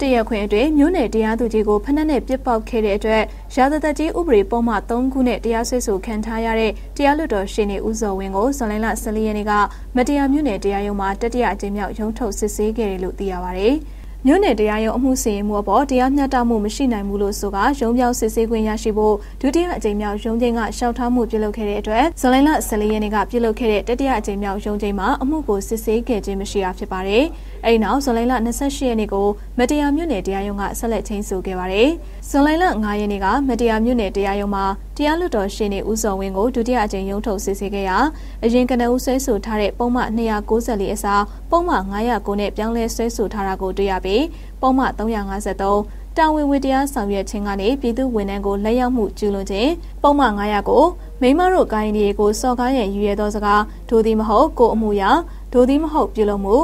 တရက်ခွင်အတွင်းမြို့နယ်တရားသူကြီးကိုဖမ်းနဲ့ပြစ်ပေါက်ခဲ့တဲ့အတွက်ရာဇသက်ကြီးဥပဒေပုံမှန်3ခုနဲ့တရားစွဲဆိုခံထားရတဲ့တရားလွှတ်တော်ရှေ့နေဦးစောဝင်းကိုဇွန်လ14ရက်နေ့ကမတရားမြို့နယ်တရားရုံးမှာတတိယအကြိမ်မြောက်ရုံးထုတ်စစ်ဆေးခဲ့တယ်လို့သိရပါဗျ။ မြို့နယ်တရားရုံးအမှုစီရင်မှုအပေါ်တရားမျှတမှုမရှိနိုင်ဘူးလို့ဆိုကရုံးပြောင်းစစ်ဆေးခွင့်ရရှိဖို့ဒုတိယအကြိမ်မြောက်ရုံးချင်းကရှောက်ထားမှုပြုလုပ်ခဲ့တဲ့အတွက်ဇွန်လလ14ရက်နေ့ကပြုလုပ်ခဲ့တဲ့တတိယအကြိမ်မြောက်ရုံးချင်းမှာအမှုကိုစစ်ဆေးခဲ့ခြင်းမရှိတာဖြစ်ပါတယ်။အဲဒီနောက်ဇွန်လ28ရက်နေ့ကိုမတရားမြို့နယ်တရားရုံးကဆက်လက်ချင်းဆိုခဲ့ပါတယ်။ဇွန်လ9ရက်နေ့ကမတရားမြို့နယ်တရားရုံးမှာ တရားလွှတ်တော်ရှင်းနေဦးစောဝင်းကိုဒုတိယအကြိမ်ရုံးထုတ်စစ်ဆေးခဲ့ရာအရင်ကနဦးဆွဲဆိုထားတဲ့ပုံမှန်294အစားပုံမှန်909နဲ့ပြောင်းလဲဆွဲဆိုထားတာကိုတွေ့ရပြီးပုံမှန်353တာဝန်ဝတ္တရားဆောင်ရွက်ခြင်းကနေပြည်သူဝန်ထမ်းကိုလက်ရောက်မှုကျူးလွန်ခြင်းပုံမှန်900ကိုမိမတို့ကိုင်းတွေကိုစော်ကားရန်ယူရသောစကားဒိုသည်မဟုတ်ကိုအမှုရဒိုသည်မဟုတ်ပြုလုပ်မှု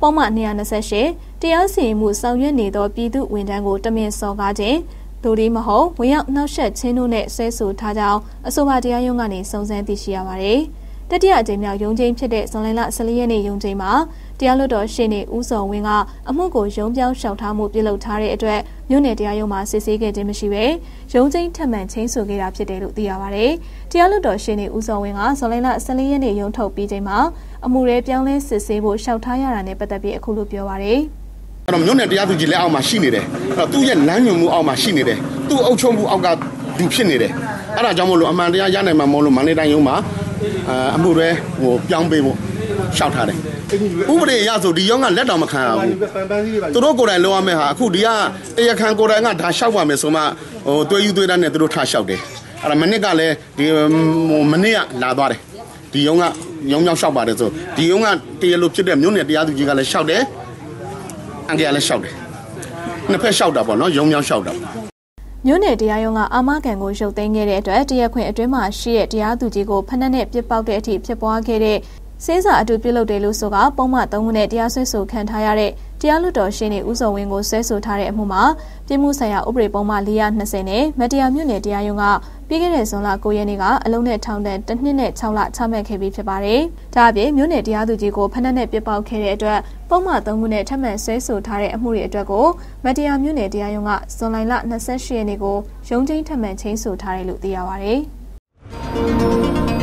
ပုံမှန်228တရားစီရင်မှုဆောင်ရွက်နေသောပြည်သူဝန်ထမ်းကိုတမင်စော်ကားခြင်း ဒိုဒီမဟုတ်ဝင်ရောက်နှောက်ယှက်ခြင်းတို့နဲ့ဆဲဆိုထားကြောင်းအဆိုပါတရားရုံးကနေစုံစမ်းသိရှိရပါတယ်။တတိယအကြိမ်မြောက်ရုံးချင်းဖြစ်တဲ့ဇွန်လလ14ရက်နေ့ရုံးချင်းမှာတရားလွှတ်တော်ရှေ့နေဦးစောဝင်းကအမှုကိုရုံးပြောင်းလျှောက်ထားမှုပြုလုပ်ထားတဲ့အတွက်မြို့နယ်တရားရုံးမှာစစ်ဆေးခဲ့ခြင်းမရှိဘဲရုံးချင်းထပ်မံချင်းဆိုခဲ့တာဖြစ်တယ်လို့သိရပါတယ်။တရားလွှတ်တော်ရှေ့နေဦးစောဝင်းကဇွန်လ14ရက်နေ့ရုံးထုတ်ပြီးချိန်မှာအမှုရဲပြောင်းလဲစစ်ဆေးဖို့လျှောက်ထားရတာနဲ့ပတ်သက်ပြီးအခုလိုပြောပါရယ်။ အဲ့တော့မြို့နယ်တရားသူကြီးလက်အောက်မှာရှိနေတယ်အဲ့တော့သူ့ရဲ့လမ်းညွှန်မှုအောက်မှာရှိနေတယ်သူ့အုပ်ချုပ်မှုအောက်ကသူဖြစ်နေတယ်အဲ့ဒါကြောင့်မလို့အမှန်တရားရနိုင်မှာမဟုတ်လို့မန္တလေးတိုင်းရုံးမှာအမှုတွေဟိုပြောင်းပေးဖို့ရှောက်ထားတယ်ဥပဒေအရဆိုဒီရုံးကလက်တော်မခံရဘူးသူတို့ကိုယ်တိုင်လုံးဝမဲ့ဟာအခုဒီကတရားခံကိုယ်တိုင်ကဒါရှောက်ပါမယ်ဆိုမှဟိုတွေးယူတွေးတန်းနဲ့သူတို့ထားရှောက်တယ်အဲ့ဒါမနစ်ကလည်းဒီဟိုမနစ်ကလာသွားတယ်ဒီရုံးကရုံးမြောက်ရှောက်ပါတယ်ဆိုဒီရုံးကတရားလို့ဖြစ်တဲ့မြို့နယ်တရားသူကြီးကလည်းရှောက်တယ် အန်ကလည်းလျှောက်တယ်နှစ်ဖက်လျှောက်တာပေါ့နော်ရုံမြောင်းလျှောက်တာမြို့နယ်တရားရုံးကအာမခံကိုရုပ်သိမ်းခဲ့တဲ့အတွက်တရားခွင်အတွင်းမှာရှိတဲ့တရားသူကြီးကိုဖမ်းနဲ့ပြစ်ပေါက်တဲ့အထိဖြစ်ပွားခဲ့တဲ့ စေးစာအတူပြုလုပ်တယ်လို့ဆိုကပုံမှန်၃ခုနဲ့တရားစွဲဆိုခံထားရတဲ့တရားလွှတ်တော်ရှင်းနေဦးစောဝင်းကိုဆွဲဆိုထားတဲ့အမှုမှာပြည်မှုဆိုင်ရာဥပဒေပုံမှန်420နဲ့မတရားမြို့နယ်တရားရုံးကပြီးခဲ့တဲ့ဇွန်လ9ရက်နေ့ကအလုံးနဲ့ထောင်ဒဏ်တစ်နှစ်နဲ့6လချမှတ်ခဲ့ပြီးဖြစ်ပါတယ်။ဒါအပြင်မြို့နယ်တရားသူကြီးကိုဖမ်းနဲ့ပြစ်ပေါက်ခဲ့တဲ့အတွက်ပုံမှန်3ခုနဲ့ထပ်မံဆွဲဆိုထားတဲ့အမှုတွေအတွက်ကိုမတရားမြို့နယ်တရားရုံးကဇွန်လ28ရက်နေ့ကိုရုံးချင်းထပ်မံချင်းဆိုထားတယ်လို့သိရပါတယ်။